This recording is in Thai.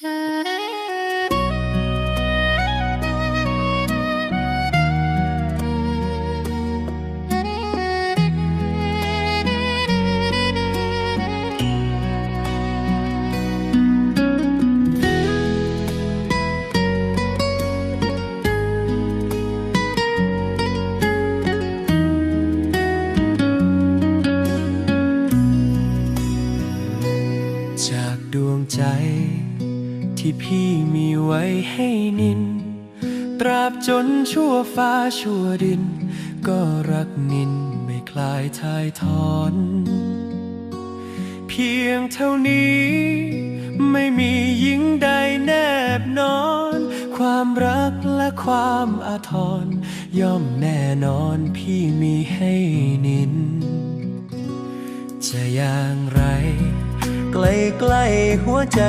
จากดวงใจ ที่พี่มีไว้ให้นิน ตราบจนชั่วฟ้าชั่วดิน ก็รักนินไม่คลายทายทอน เพียงเท่านี้ ไม่มีหญิงใดแนบนอน ความรักและความอาทร ย่อมแน่นอนพี่มีให้นิน จะอย่างไร ใกล้ๆหัวใจ